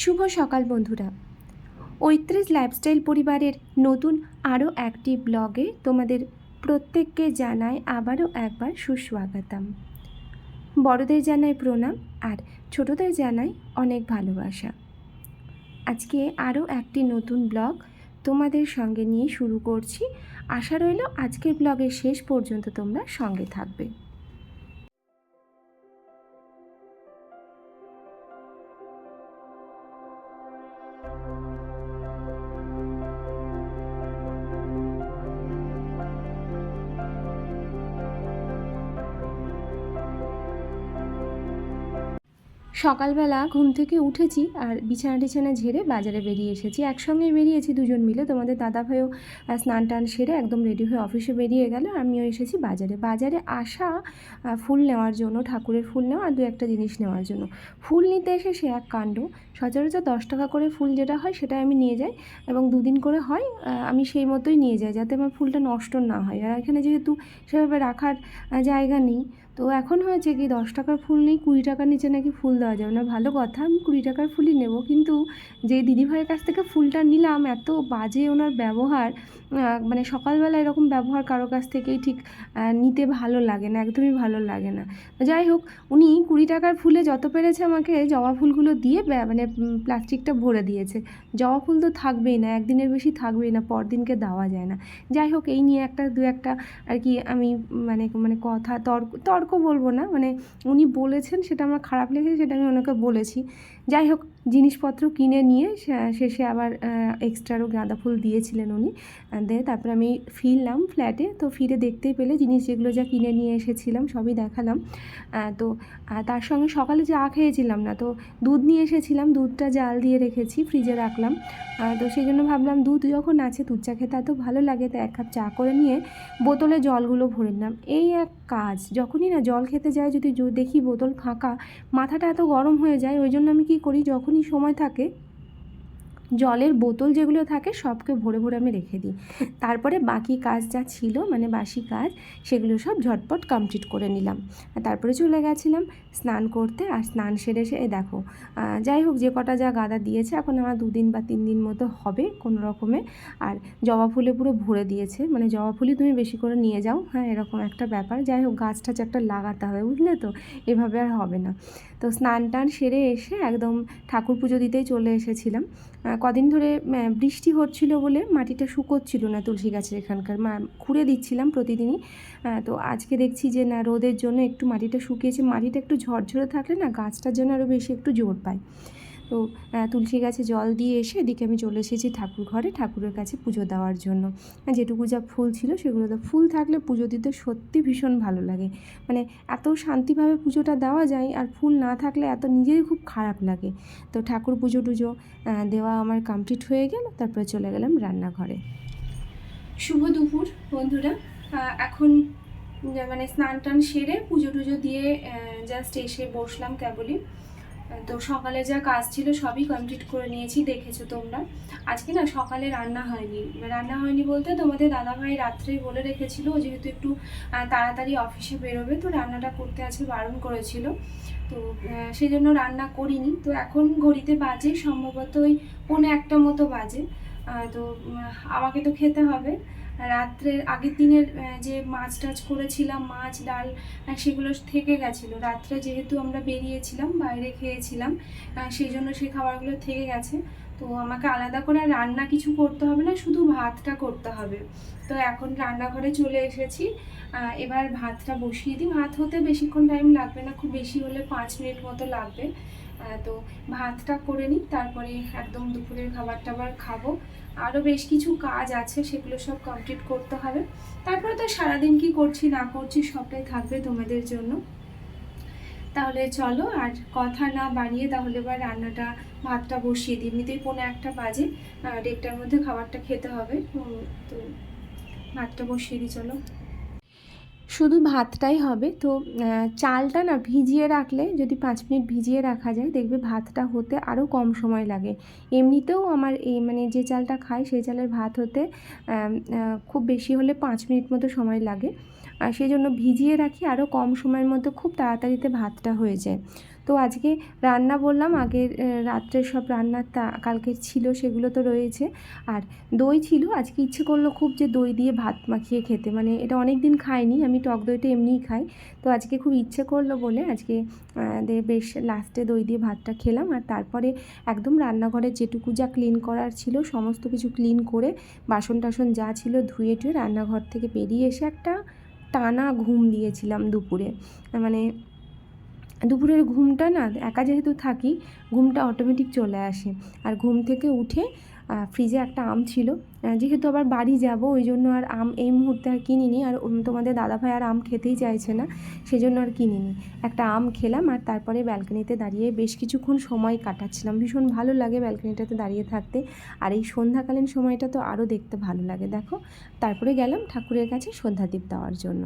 শুভ সকাল বন্ধুরা। ঐত্রিশ লাইফস্টাইল পরিবারের নতুন আরও একটি ব্লগে তোমাদের প্রত্যেককে জানাই আবারও একবার সুস্বাগতম। বড়দের জানাই প্রণাম আর ছোটদের জানাই অনেক ভালোবাসা। আজকে আরও একটি নতুন ব্লগ তোমাদের সঙ্গে নিয়ে শুরু করছি। আশা রইল আজকের ব্লগের শেষ পর্যন্ত তোমরা সঙ্গে থাকবে। সকালবেলা ঘুম থেকে উঠেছি আর বিছানা টিছানা ঝেড়ে বাজারে বেরিয়ে এসেছি। একসঙ্গে বেরিয়েছি দুজন মিলে। তোমাদের দাদা ভাইও স্নান টান সেরে একদম রেডি হয়ে অফিসে বেরিয়ে গেল। আমিও এসেছি বাজারে। বাজারে আসা ফুল নেওয়ার জন্য, ঠাকুরের ফুল নেওয়া আর দু একটা জিনিস নেওয়ার জন্য। ফুল নিতে এসে সে এক কাণ্ড। সচরাচর দশ টাকা করে ফুল যেটা হয় সেটা আমি নিয়ে যাই এবং দুদিন করে হয় আমি সেই মতোই নিয়ে যাই যাতে আমার ফুলটা নষ্ট না হয়। আর এখানে যেহেতু সেভাবে রাখার জায়গা নেই তো এখন হয়েছে কি, দশ টাকার ফুল নেই, কুড়ি টাকার নিচে নাকি ফুল দেওয়া যাবে না। ভালো কথা, আমি কুড়ি টাকার ফুলই নেব। কিন্তু যে দিদিভাইয়ের কাছ থেকে ফুলটা নিলাম, এত বাজে ওনার ব্যবহার মানে সকালবেলা এরকম ব্যবহার কারও কাছ থেকেই ঠিক নিতে ভালো লাগে না, একদমই ভালো লাগে না। যাই হোক, উনি কুড়ি টাকার ফুলে যত পেরেছে আমাকে জবা ফুলগুলো দিয়ে মানে প্লাস্টিকটা ভরে দিয়েছে। জবা ফুল তো থাকবেই না, একদিনের বেশি থাকবেই না, পরদিনকে দেওয়া যায় না। যাই হোক, এই নিয়ে একটা, দু একটা আর কি আমি মানে মানে কথা, তর্ক তর্ক বলব না। মানে উনি বলেছেন সেটা আমার খারাপ লেগেছে সেটা আমি ওনাকে বলেছি। যাই হোক, জিনিসপত্র কিনে নিয়ে শেষে আবার এক্সট্রারও গাঁদা ফুল দিয়েছিলেন উনি। দিয়ে তারপরে আমি ফিরলাম ফ্ল্যাটে তো ফিরে দেখতেই পেলে জিনিস যেগুলো যা কিনে নিয়ে এসেছিলাম সবই দেখালাম। তো তার সঙ্গে সকালে চা খেয়েছিলাম না। তো দুধ নিয়ে এসেছিলাম। দুধটা জাল দিয়ে রেখেছি ফ্রিজে রাখলাম। তো সেই জন্য ভাবলাম দুধ যখন আছে, দুধ চা খেতে এত ভালো লাগে, তো এক কাপ চা করে নিয়ে বোতলে জলগুলো ভরে নিলাম। এই এক কাজ, যখনই না জল খেতে যাই যদি দেখি বোতল ফাঁকা, মাথাটা এত গরম হয়ে যায়, ওই জন্য আমি কী করি? যখনই সময় থাকে জলের বোতল যেগুলো থাকে সবকে ভরে ভরে আমি রেখে দিই। তারপরে বাকি কাজ যা ছিল মানে বাসি কাজ, সেগুলো সব ঝটপট কমপ্লিট করে নিলাম। আর তারপরে চলে গেছিলাম স্নান করতে। আর স্নান সেরে সে দেখো যাই হোক, যে কটা যা গাদা দিয়েছে, এখন আমার দুদিন বা তিন দিন মতো হবে কোনো রকমে। আর জবা ফুলে পুরো ভরে দিয়েছে। মানে জবা ফুলই তুমি বেশি করে নিয়ে যাও। হ্যাঁ এরকম একটা ব্যাপার। যাই হোক, গাছ টাছ একটা লাগাতে হবে, বুঝলে তো? এভাবে আর হবে না। তো স্নান টান সেরে এসে একদম ঠাকুর পুজো দিতেই চলে এসেছিলাম। কদিন ধরে বৃষ্টি হচ্ছিল বলে মাটিটা শুকোচ্ছিল না তুলসী গাছের এখানকার। মা, খুঁড়ে দিচ্ছিলাম প্রতিদিনই। তো আজকে দেখছি যে, না, রোদের জন্য একটু মাটিটা শুকিয়েছে। মাটিটা একটু ঝরঝরে থাকলে না গাছটার জন্য আরও বেশি একটু জোর পায়। তো তুলসী গাছে জল দিয়ে এসে এদিকে আমি চলে এসেছি ঠাকুর ঘরে ঠাকুরের কাছে পুজো দেওয়ার জন্য। যেটুকু যা ফুল ছিল সেগুলো তো, ফুল থাকলে পুজো দিতে সত্যি ভীষণ ভালো লাগে। মানে এত শান্তিভাবে পুজোটা দেওয়া যায় আর ফুল না থাকলে এত নিজেরই খুব খারাপ লাগে। তো ঠাকুর পুজো টুজো দেওয়া আমার কমপ্লিট হয়ে গেল, তারপরে চলে গেলাম রান্নাঘরে। শুভ দুপুর বন্ধুরা। এখন মানে স্নান টান সেরে পুজো টুজো দিয়ে জাস্ট এসে বসলাম কেবলই। তো সকালে যা কাজ ছিল সবই কমপ্লিট করে নিয়েছি, দেখেছ তোমরা। আজকে না সকালে রান্না হয়নি। রান্না হয়নি বলতে তোমাদের দাদাভাই রাত্রেই বলে রেখেছিল যেহেতু একটু তাড়াতাড়ি অফিসে বেরোবে, তো রান্নাটা করতে আজকে বারণ করেছিল। তো সেই জন্য রান্না করিনি। তো এখন ঘড়িতে বাজে, সম্ভবত ওই পৌনে একটা মতো বাজে। তো আমাকে তো খেতে হবে। রাত্রের আগের দিনের যে মাছ টাছ করেছিলাম, মাছ, ডাল সেগুলো থেকে গেছিল। রাত্রে যেহেতু আমরা বেরিয়েছিলাম, বাইরে খেয়েছিলাম সেই জন্য সেই খাবারগুলো থেকে গেছে। তো আমাকে আলাদা করে রান্না কিছু করতে হবে না, শুধু ভাতটা করতে হবে। তো এখন রান্নাঘরে চলে এসেছি। এবার ভাতটা বসিয়ে দিই। ভাত হতে বেশিক্ষণ টাইম লাগবে না, খুব বেশি হলে পাঁচ মিনিট মতো লাগবে। তো ভাতটা করে নিই, তারপরে একদম দুপুরের খাবার টাবার খাব। আরও বেশ কিছু কাজ আছে, সেগুলো সব কমপ্লিট করতে হবে। তারপরে তো সারাদিন কি করছি, না করছি, সবটাই থাকবে তোমাদের জন্য। তাহলে চলো, আর কথা না বানিয়ে তাহলে এবার রান্নাটা, ভাতটা বসিয়ে দিই। এমনিতেই পৌনে একটা বাজে দেড়টার মধ্যে খাবারটা খেতে হবে। তো ভাতটা বসিয়ে দিই, চলো। শুধু ভাতটাই হবে। তো চালটা না ভিজিয়ে রাখলে যদি পাঁচ মিনিট ভিজিয়ে রাখা যায়, দেখবে ভাতটা হতে আরও কম সময় লাগে। এমনিতেও আমার এই মানে যে চালটা খাই, সেই চালের ভাত হতে খুব বেশি হলে পাঁচ মিনিট মতো সময় লাগে। আর সেই জন্য ভিজিয়ে রাখি আরও কম সময়ের মধ্যে খুব তাড়াতাড়িতে ভাতটা হয়ে যায়। তো আজকে রান্না বললাম, আগের রাত্রের সব রান্নার তা, কালকের ছিল সেগুলো তো রয়েছে। আর দই ছিল, আজকে ইচ্ছে করল খুব যে দই দিয়ে ভাত মাখিয়ে খেতে। মানে এটা অনেক দিন খাইনি, আমি টক দইটা এমনিই খাই। তো আজকে খুব ইচ্ছে করল বলে আজকে বেশ লাস্টে দই দিয়ে ভাতটা খেলাম। আর তারপরে একদম রান্নাঘরের যেটুকু যা ক্লিন করার ছিল, সমস্ত কিছু ক্লিন করে বাসন টাসন যা ছিল ধুয়ে টুয়ে রান্নাঘর থেকে বেরিয়ে এসে একটা টানা ঘুম দিয়েছিলাম দুপুরে। মানে দুপুরের ঘুমটা না, একা যেহেতু থাকি, ঘুমটা অটোমেটিক চলে আসে। আর ঘুম থেকে উঠে ফ্রিজে একটা আম ছিল। যেহেতু আবার বাড়ি যাব, ওই জন্য আর আম এই মুহূর্তে আর কিনিনি। আর তোমাদের দাদাভাই আর আম খেতেই চাইছে না, সেজন্য আর কিনিনি। একটা আম খেলাম আর তারপরে ব্যালকনিতে দাঁড়িয়ে বেশ কিছুক্ষণ সময় কাটাচ্ছিলাম। ভীষণ ভালো লাগে ব্যালকনিটাতে দাঁড়িয়ে থাকতে। আর এই সন্ধ্যাকালীন সময়টা তো আরও দেখতে ভালো লাগে, দেখো। তারপরে গেলাম ঠাকুরের কাছে সন্ধ্যাদীপ দেওয়ার জন্য।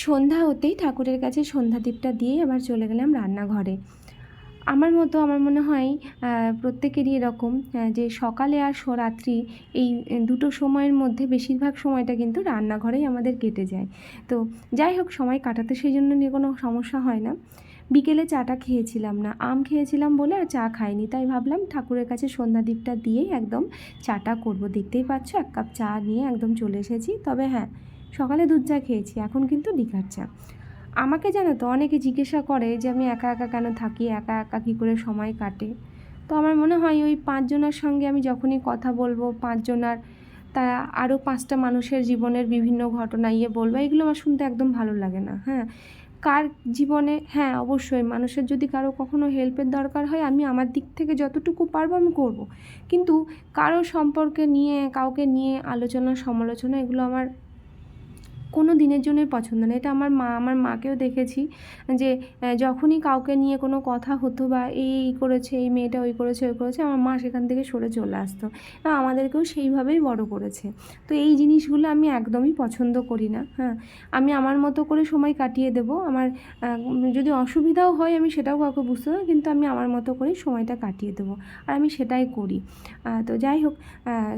সন্ধ্যা হতেই ঠাকুরের কাছে সন্ধ্যা দ্বীপটা দিয়ে আবার চলে গেলাম রান্নাঘরে। আমার মতো আমার মনে হয় প্রত্যেকেরই এরকম যে সকালে আর রাত্রি এই দুটো সময়ের মধ্যে বেশিরভাগ সময়টা কিন্তু রান্নাঘরেই আমাদের কেটে যায়। তো যাই হোক, সময় কাটাতে সেই জন্য নিয়ে কোনো সমস্যা হয় না। বিকেলে চাটা খেয়েছিলাম না, আম খেয়েছিলাম বলে আর চা খাইনি, তাই ভাবলাম ঠাকুরের কাছে সন্ধ্যা দ্বীপটা দিয়েই একদম চাটা করব। দেখতেই পাচ্ছ, এক কাপ চা নিয়ে একদম চলে এসেছি। তবে হ্যাঁ সকালে দুধ চা খেয়েছি, এখন কিন্তু লিকার চা। আমাকে জানো তো, অনেকে জিজ্ঞাসা করে যে আমি একা একা কেন থাকি, একা একা কী করে সময় কাটে? তো আমার মনে হয় ওই পাঁচজনের সঙ্গে আমি যখনই কথা বলব, পাঁচজনার তারা আরও পাঁচটা মানুষের জীবনের বিভিন্ন ঘটনা ইয়ে বলব, এগুলো আমার শুনতে একদম ভালো লাগে না হ্যাঁ। কার জীবনে হ্যাঁ অবশ্যই মানুষের যদি কারও কখনো হেল্পের দরকার হয়, আমি আমার দিক থেকে যতটুকু পারব আমি করব। কিন্তু কারও সম্পর্কে নিয়ে, কাউকে নিয়ে আলোচনা, সমালোচনা, এগুলো আমার কোনো দিনের জন্যই পছন্দ না। এটা আমার মা, আমার মাকেও দেখেছি যে যখনই কাউকে নিয়ে কোনো কথা হতো বা এই করেছে, এই মেয়েটা ওই করেছে ওই করেছে, আমার মা সেখান থেকে সরে চলে আসতো আমাদেরকেও সেইভাবেই বড় করেছে। তো এই জিনিসগুলো আমি একদমই পছন্দ করি না হ্যাঁ। আমি আমার মতো করে সময় কাটিয়ে দেব, আমার যদি অসুবিধাও হয় আমি সেটাও কাউকে বুঝতে পারব কিন্তু আমি আমার মতো করেই সময়টা কাটিয়ে দেবো আর আমি সেটাই করি। তো যাই হোক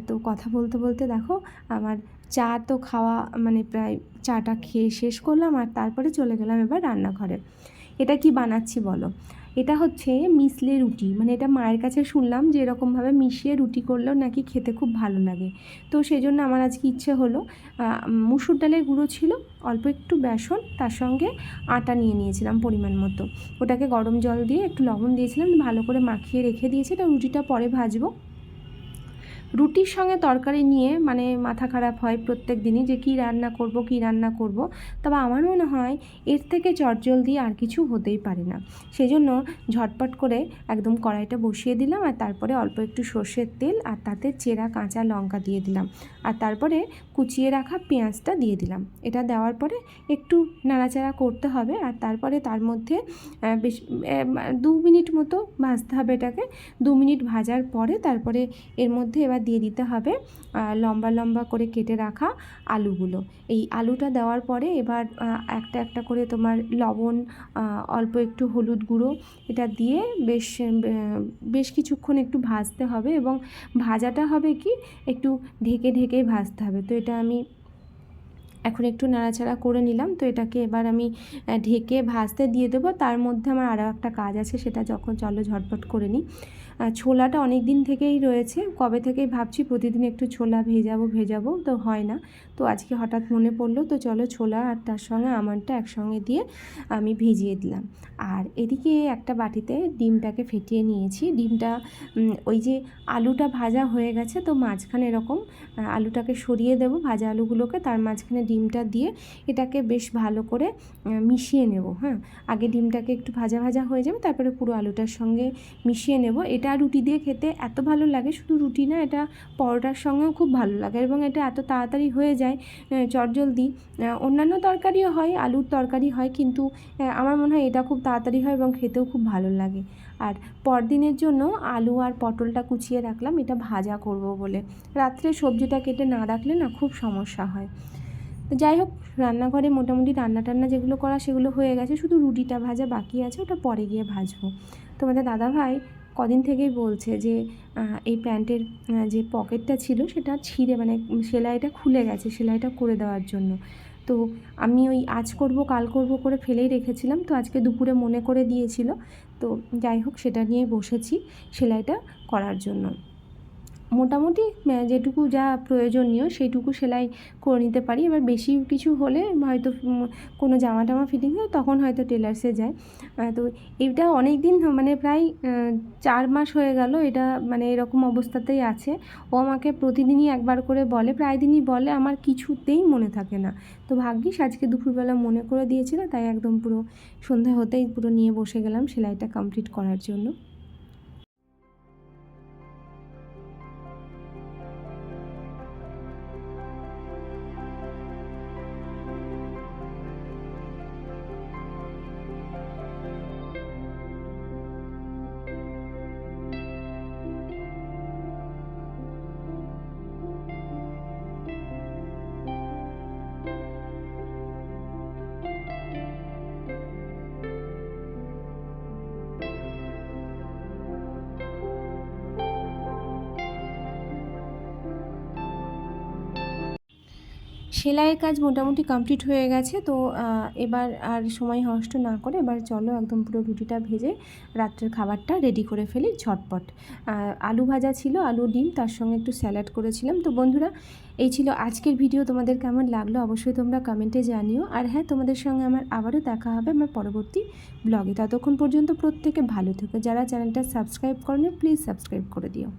তো কথা বলতে বলতে দেখো, আমার চা তো খাওয়া মানে প্রায় চাটা খেয়ে শেষ করলাম আর তারপরে চলে গেলাম এবার রান্নাঘরে। এটা কি বানাচ্ছি বলো? এটা হচ্ছে মিসলে রুটি মানে এটা মায়ের কাছে শুনলাম যে এরকমভাবে মিশিয়ে রুটি করলেও নাকি খেতে খুব ভালো লাগে। তো সেই জন্য আমার আজকে ইচ্ছে হলো মুসুর ডালের গুঁড়ো ছিল, অল্প একটু বেসন, তার সঙ্গে আটা নিয়ে নিয়েছিলাম পরিমাণ মতো। ওটাকে গরম জল দিয়ে একটু লবণ দিয়েছিলাম, ভালো করে মাখিয়ে রেখে দিয়েছি এটা রুটিটা পরে ভাজবো। রুটির সঙ্গে তরকারি নিয়ে মানে মাথা খারাপ হয় প্রত্যেক দিনই যে কী রান্না করব, কী রান্না করব। তবে আমার মনে হয় এর থেকে চটজলদি আর কিছু হতেই পারে না। সেজন্য ঝটপট করে একদম কড়াইটা বসিয়ে দিলাম আর তারপরে অল্প একটু সর্ষের তেল আর তাতে চেরা, কাঁচা লঙ্কা দিয়ে দিলাম। আর তারপরে কুচিয়ে রাখা পেঁয়াজটা দিয়ে দিলাম। এটা দেওয়ার পরে একটু নাড়াচাড়া করতে হবে আর তারপরে তার মধ্যে বেশ দু মিনিট মতো ভাজতে হবে এটাকে। দু মিনিট ভাজার পরে তারপরে এর মধ্যে এবার দিয়ে দিতে হবে লম্বা লম্বা করে কেটে রাখা আলুগুলো। এই আলুটা দেওয়ার পরে এবার একটা একটা করে তোমার লবণ অল্প একটু হলুদ গুঁড়ো এটা দিয়ে বেশ বেশ কিছুক্ষণ একটু ভাজতে হবে এবং ভাজাটা হবে কি একটু ঢেকে ঢেকেই ভাজতে হবে। তো এটা আমি এখন একটু নাড়াচাড়া করে নিলাম। তো এটাকে এবার আমি ঢেকে ভাজতে দিয়ে দেবো। তার মধ্যে আমার আরও একটা কাজ আছে, সেটা যখন চলো ঝটপট করে নিই। ছোলাটা অনেক দিন থেকেই রয়েছে। কবে থেকেই ভাবছি প্রতিদিন একটু ছোলা ভেজাবো ভেজাবো, তো হয় না। তো আজকে হঠাৎ মনে পড়ল, তো চলো ছোলা আর তার সঙ্গে আমারটা একসঙ্গে দিয়ে আমি ভিজিয়ে দিলাম। আর এদিকে একটা বাটিতে ডিমটাকে ফেটিয়ে নিয়েছি। ডিমটা ওই যে আলুটা ভাজা হয়ে গেছে, তো মাঝখানে এরকম আলুটাকে সরিয়ে দেবো ভাজা আলুগুলোকে। তার মাঝখানে ডিমটা দিয়ে এটাকে বেশ ভালো করে মিশিয়ে নেব হ্যাঁ? আগে ডিমটাকে একটু ভাজা ভাজা হয়ে যাবে, তারপরে পুরো আলুটার সঙ্গে মিশিয়ে নেব। এটা রুটি দিয়ে খেতে এত ভালো লাগে, শুধু রুটি না, এটা পরোটার সঙ্গেও খুব ভালো লাগে এবং এটা এত তাড়াতাড়ি হয়ে যায় চটজলদি। অন্যান্য তরকারিও হয়, আলুর তরকারি হয়, কিন্তু আমার মনে হয় এটা খুব তাড়াতাড়ি হয় এবং খেতেও খুব ভালো লাগে। আর পরদিনের জন্য আলু আর পটলটা কুচিয়ে রাখলাম, এটা ভাজা করব বলে। রাত্রে সবজিটা কেটে না রাখলে না খুব সমস্যা হয়। তো যাই হোক, রান্নাঘরে মোটামুটি রান্না টান্না যেগুলো করা সেগুলো হয়ে গেছে। শুধু রুটিটা ভাজা বাকি আছে, ওটা পরে গিয়ে ভাজবো। তোমাদের দাদাভাই কদিন থেকেই বলছে যে এই প্যান্টের যে পকেটটা ছিল সেটা ছিঁড়ে মানে সেলাইটা খুলে গেছে, সেলাইটা করে দেওয়ার জন্য। তো আমি ওই আজ করব, কাল করব করে ফেলেই রেখেছিলাম। তো আজকে দুপুরে মনে করে দিয়েছিল। তো যাই হোক, সেটা নিয়ে বসেছি সেলাইটা করার জন্য। মোটামুটি যেটুকু যা প্রয়োজনীয় সেইটুকু সেলাই করে নিতে পারি। এবার বেশি কিছু হলে হয়তো কোনো জামা টামা ফিটিং হয় তখন হয়তো টেলার্সে যায়। তো এটা অনেক দিন মানে প্রায় চার মাস হয়ে গেল এটা মানে এরকম অবস্থাতেই আছে। ও আমাকে প্রতিদিনই একবার করে বলে, প্রায় দিনই বলে, আমার কিছুতেই মনে থাকে না। তো ভাগ্যিস আজকে দুপুরবেলা মনে করে দিয়েছিল, তাই একদম পুরো সন্ধ্যা হতেই পুরো নিয়ে বসে গেলাম সেলাইটা কমপ্লিট করার জন্য। সেলাইয়ের কাজ মোটামুটি কমপ্লিট হয়ে গেছে, তো এবার আর সময় নষ্ট না করে এবার চলো একদম পুরো রুটিটা ভেজে রাত্রের খাবারটা রেডি করে ফেলি ঝটপট। আলু ভাজা ছিল, আলু ডিম, তার সঙ্গে একটু স্যালাড করেছিলাম। তো বন্ধুরা, এই ছিল আজকের ভিডিও তোমাদের কেমন লাগল অবশ্যই তোমরা কমেন্টে জানিও। আর হ্যাঁ তোমাদের সঙ্গে আমার আবারও দেখা হবে আমার পরবর্তী ব্লগে ততক্ষণ পর্যন্ত প্রত্যেকে ভালো থেকো। যারা চ্যানেলটা সাবস্ক্রাইব করেনি প্লিজ সাবস্ক্রাইব করে দিও।